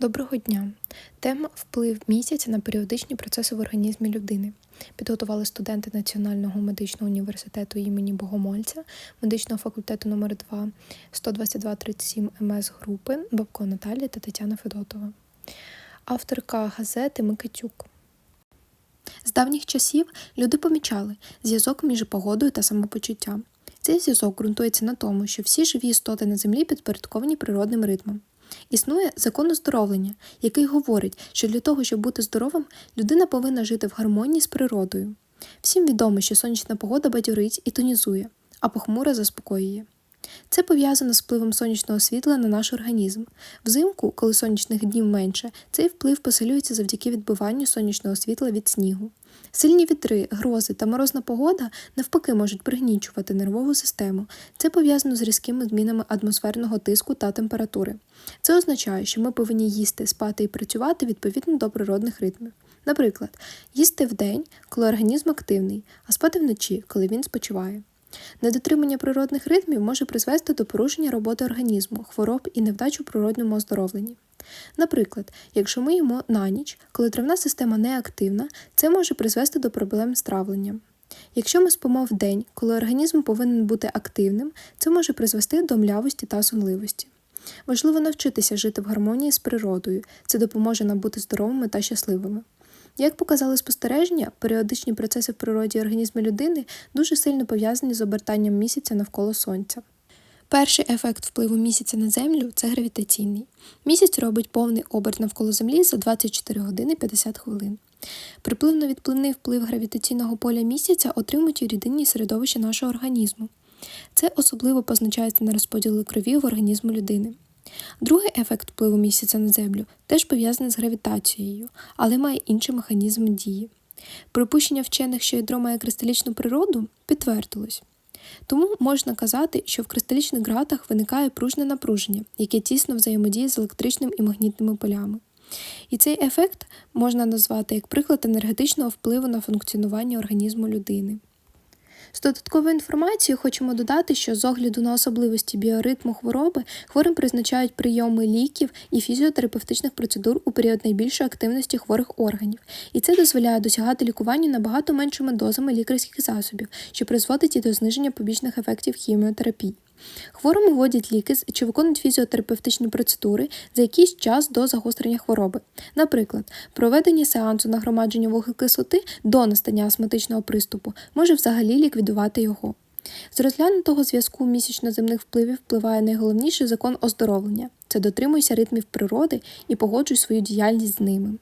Доброго дня! Тема вплив місяця на періодичні процеси в організмі людини. Підготували студенти Національного медичного університету імені Богомольця, медичного факультету номер 2 12237 МС групи Бабко Наталія та Тетяна Федотова. Авторка газети Микитюк. З давніх часів люди помічали зв'язок між погодою та самопочуттям. Цей зв'язок ґрунтується на тому, що всі живі істоти на землі підпорядковані природним ритмам. Існує закон оздоровлення, який говорить, що для того, щоб бути здоровим, людина повинна жити в гармонії з природою. Всім відомо, що сонячна погода бадьорить і тонізує, а похмура заспокоює. Це пов'язано з впливом сонячного світла на наш організм. Взимку, коли сонячних днів менше, цей вплив посилюється завдяки відбиванню сонячного світла від снігу. Сильні вітри, грози та морозна погода навпаки можуть пригнічувати нервову систему. Це пов'язано з різкими змінами атмосферного тиску та температури. Це означає, що ми повинні їсти, спати і працювати відповідно до природних ритмів. Наприклад, їсти вдень, коли організм активний, а спати вночі, коли він спочиває. Недотримання природних ритмів може призвести до порушення роботи організму, хвороб і невдач у природньому оздоровленні. Наприклад, якщо ми їмо на ніч, коли травна система не активна, це може призвести до проблем з травленням. Якщо ми спимо в день, коли організм повинен бути активним, це може призвести до млявості та сонливості. Важливо навчитися жити в гармонії з природою, це допоможе нам бути здоровими та щасливими. Як показали спостереження, періодичні процеси в природі і організмі людини дуже сильно пов'язані з обертанням місяця навколо сонця. Перший ефект впливу місяця на Землю це гравітаційний. Місяць робить повний оберт навколо Землі за 24 години 50 хвилин. Припливно-відпливний вплив гравітаційного поля місяця отримують у рідинні середовища нашого організму. Це особливо позначається на розподілі крові в організму людини. Другий ефект впливу місяця на Землю теж пов'язаний з гравітацією, але має інший механізм дії. Припущення вчених, що ядро має кристалічну природу, підтвердилось. Тому можна казати, що в кристалічних ґратах виникає пружне напруження, яке тісно взаємодіє з електричним і магнітними полями. І цей ефект можна назвати як приклад енергетичного впливу на функціонування організму людини. З додатковою інформацією хочемо додати, що з огляду на особливості біоритму хвороби хворим призначають прийоми ліків і фізіотерапевтичних процедур у період найбільшої активності хворих органів, і це дозволяє досягати лікування набагато меншими дозами лікарських засобів, що призводить і до зниження побічних ефектів хіміотерапії. Хворому вводять ліки чи виконують фізіотерапевтичні процедури за якийсь час до загострення хвороби. Наприклад, проведення сеансу нагромадження вуглекислоти до настання астматичного приступу може взагалі ліквідувати його. З розглянутого зв'язку місячно-земних впливів впливає найголовніший закон оздоровлення це дотримуйся ритмів природи і погоджуй свою діяльність з ними.